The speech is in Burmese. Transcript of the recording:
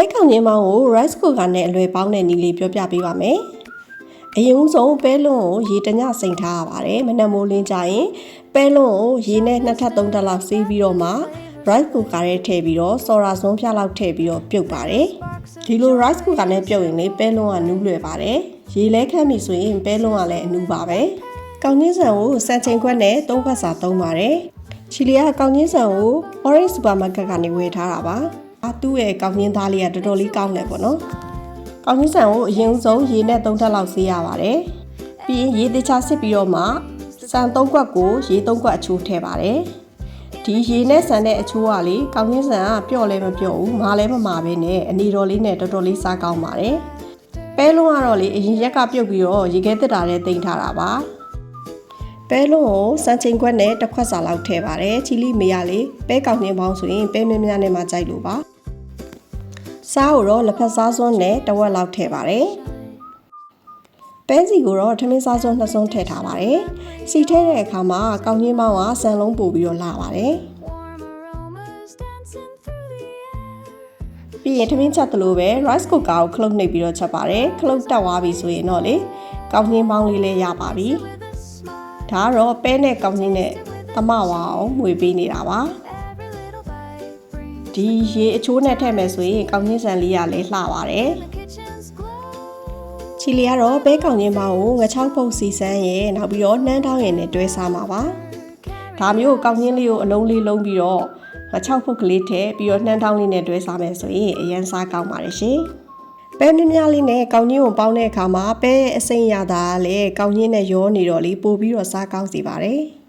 ပဲကောင်းငင်းမောင်းကို rice cooker နဲ့အလွယ်ပေါင်းတဲ့နည်းလေးပြောပြပေးပါမယ်။အရင်ဦးဆုံးပဲလွန်းကိုရေတညစိန်ထားရပါတယ်။မနက်မိုးလင်းကြရင်ပဲလွန်းကိုရေနဲ့နှစ်ထပ်သုံးထပ်လောက်စီးပြီးတော့မှ rice cooker ထဲထည့်ပြီးတော့စော်ရာစွန်းပြလောက်ထည့်ပြီးတော့ပြုတ်ပါတယ်။ဒီလို rice cooker နဲ့ပြုတ်ရင်လေပဲလွန်းကနူးလွယ်ပါတယ်။ရေလဲခန့်ပြီဆိုရင်ပဲလွန်းကလည်းအနူးပါပဲ။ကောင်းချင်းဆန်ကိုစံချိန်ခွက်နဲ့သုံးခွက်စာသုံးပါတယ်။ချီလီကကောင်းချင်းဆန်ကို Orange Supermarket ကနေဝယ်ထားတာပါ။ အတူရဲ့ကောင်းချင်းသားလေးကတော်တော်လေးကောင်းတယ်ပေါ့နော်။ကောင်းချင်းဆန်ကိုအရင်ဆုံးရေနဲ့သုံးထပ်လောက်ဆေးရပါတယ်။ပြီးရင်ရေတခြားစစ်ပြီးတော့မှဆန်သုံးခွက်ကိုရေသုံးခွက်အချိုးထည့်ပါတယ်။ဒီရေနဲ့ဆန်တဲ့အချိုးကလေကောင်းချင်းဆန်ကပျော့လဲမပျော့ဘူးမာလဲမမာပဲနဲ့အနေတော်လေးနဲ့တော်တော်လေးစားကောင်းပါတယ်။ပဲလုံးကတော့လေအရင်ရက်ကပြုတ်ပြီးတော့ရေခဲတက်တာနဲ့တင်ထားတာပါ။ပဲလုံးကိုစံချိန်ခွက်နဲ့တစ်ခွက်စာလောက်ထည့်ပါတယ်။ချီလီမေရလေးပဲကောင်းနေပေါင်းဆိုရင်ပဲမင်းများနဲ့မှကြိုက်လို့ပါ။ စားကိုတော့လက်ဖက်စားစွန်းနဲ့တစ်ဝက်လောက်ထည့်ပါတယ်။ပဲစီကိုတော့ထမင်းစားစွန်းနှစ်စွန်းထည့်ထားပါတယ်။စီထည့်တဲ့အခါမှာကောင်းကြီးမောင်းကဆန်လုံးပို့ပြီးတော့လာပါတယ်။ Warm aromas dancing through the air. ပြီးရင်ထမင်းချက်သလိုပဲ rice cooker ကိုခလုတ်နှိပ်ပြီးတော့ချက်ပါတယ်ခလုတ်တက်သွားပြီဆိုရင်တော့လေကောင်းချင်းပေါင်းလေးလည်းရပါပြီ With a smile, ဒါကတော့ပဲနဲ့ကောင်းချင်းနဲ့သမဝါအောင်မှွေပေးနေတာပါ ဒီရေအချိုးနဲ့ထည့်မယ်ဆိုရင်ကောင်းချင်းဆန်လေးကလည်းလှပါတယ် the kitchen's glow. ချီလီကတော့ပဲကောင်းချင်းပေါင်းကိုငချောက်ပုတ်စီစမ်းရဲ့နောက်ပြီးတော့နှမ်းတောင်းရည်နဲ့တွဲစားမှာပါဒါမျိုးကောင်းချင်းလေးကိုအလုံးလေးလုံးပြီးတော့ငချောက်ပုတ်ကလေးထည့်ပြီးတော့နှမ်းတောင်းလေးနဲ့တွဲစားမယ်ဆိုရင်အရင်စားကောင်းပါတယ်ရှင်ပဲမြများလေးနဲ့ကောင်းချင်းကိုပေါင်းတဲ့အခါမှာပဲအစိမ့်ရတာကလည်းကောင်းချင်းနဲ့ရောနေတော့လေပို့ပြီးတော့စားကောင်းစီပါတယ်